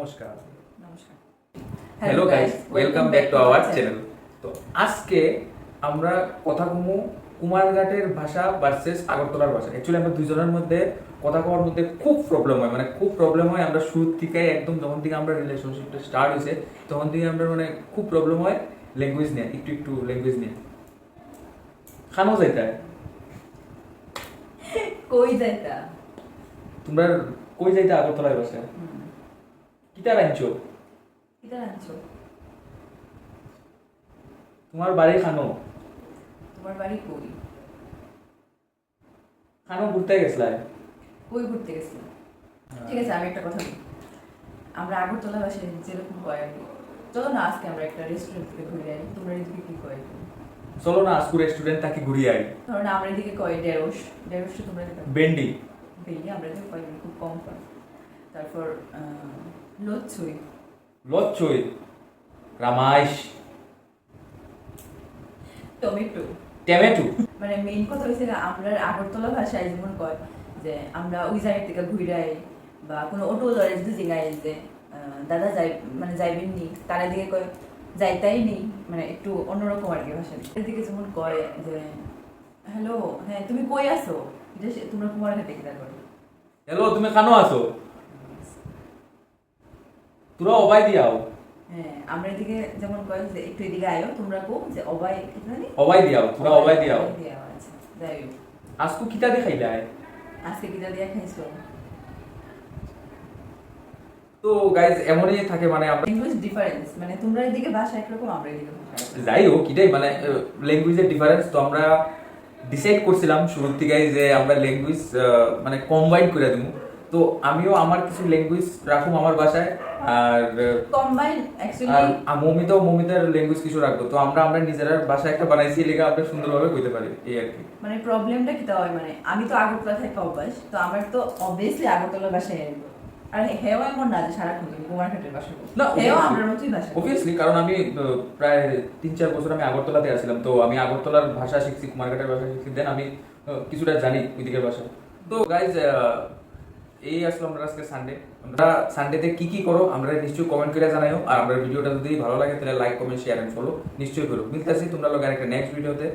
নমস্কার। নমস্কার। Hello guys welcome back to our channel তো আজকে আমরা কথা কমু কুমারঘাটের ভাষা ভার্সেস আগরতলার ভাষা। অ্যাকচুয়ালি আমরা দুজনের মধ্যে কথা কওয়ার মধ্যে খুব প্রবলেম হয়। মানে খুব প্রবলেম হয় আমরা শুরু থেকে একদম যখন থেকে আমরা রিলেশনশিপটা স্টার্ট হয়েছে তখন থেকে আমরা মানে খুব প্রবলেম হয় ল্যাঙ্গুয়েজ নিয়ে একটু একটু ল্যাঙ্গুয়েজ নিয়ে। খানো যাইতে? কই যাইতা? তোমরা কই যাইতে আগরতলার ভাষা কিতা রাঞ্চো কিতা আনছো। তোমার বাড়ি খানো? তোমার বাড়ি কই? খানো ঘুরতে কই ঘুরতে ঠিক আছে আমি একটা কথা বলি আমরা আগরতলা বাসে যেরকম কয় চলো না আজকে আমরা একটা রেস্টুরেন্ট থেকে ঘুরে যাই তোমরা এদিকে কি কয়? চলো না আজকু রেস্টুরেন্ট তাকে ঘুরিয়ে আই ধরো না আমরা এদিকে কয় ঢেঁড়স ঢেঁড়সটা তোমরা যেটা বেন্ডি আমরা এদিকে কয় খুব কম কয়। তারপর আহ, লচ্ছুই। রামাইশ। টমেটো। টমেটো। মানে মেইন কথা হয়েছে যে আমরা আগরতলা ভাষায় যেমন কয় যে আমরা ওই জায়গা থেকে ঘুরাই বা কোনো অটো ধরে যদি জিগাই যে দাদা যাই মানে যাইবেন নি তারা দিকে কয় যাইতাই নি। মানে একটু অন্যরকম আর কি ভাষা। এদিকে যেমন কয় যে হ্যালো হ্যাঁ তুমি কই আছো? তোমরা কুমার ঘাটে কিনা করো হ্যালো তুমি কানো আছো? তোরা অবাই দিয়াও হ্যাঁ আমরা এদিকে যেমন কয় যে একটু এদিকে আয়ো তোমরা কো যে অবাই কি জানি অবাই দিয়াও তোরা অবাই দিয়াও দিয়াও আচ্ছা যাই হোক। কিতা দেখাইলাই আজকে কিটা দিয়া খাইছো? তো গাইজ এমনই থাকে মানে আমরা ল্যাঙ্গুয়েজ ডিফারেন্স মানে তোমরা এদিকে ভাষা একরকম আমরা এদিকে যাই হোক এটাই মানে ল্যাঙ্গুয়েজের ডিফারেন্স তো আমরা ডিসাইড করছিলাম শুরুর থেকে যে আমরা ল্যাঙ্গুয়েজ মানে কম্বাইন করে দিব। তো আমিও আমার কিছু ল্যাঙ্গুয়েজ রাখুম আমার বাসায় আর কম্বাইন অ্যাকচুয়ালি আ- মমিতাও মমিতার ল্যাঙ্গুয়েজ কিছু রাখব। তো আমরা আমরা নিজেরা ভাষা একটা বানাইছি লেগে আমরা সুন্দরভাবে কইতে পারি এই আর কি। মানে প্রবলেমটা কি হয়? মানে আমি তো আগরতলা থেকে অভ্যাস তো আমার তো অবভিয়াসলি আগরতলা ভাষায় আসব আর হেও এমন না যে সারাক্ষণ তুমি কুমারঘাটের ভাষা না, হেও. আমার মতোই বলে। অবভিয়াসলি কারণ আমি প্রায় তিন চার বছর আমি আগরতলাতে আসছিলাম তো আমি আগরতলার ভাষা শিখছি কুমারঘাটের ভাষা শিখছি দেন আমি কিছুটা জানি ওইদিকের ভাষা। তো গাইজ এই আসলে আমরা আজকে সানডে আমরা সানডেতে কি কি করো, আমরা নিশ্চয়ই কমেন্ট করে জানাইও। আর আমরা ভিডিওটা যদি ভালো লাগে, তাহলে like comment share and follow নিশ্চয়ই করো। মিলতেছি তোমরা লোক একটা নেক্সট ভিডিওতে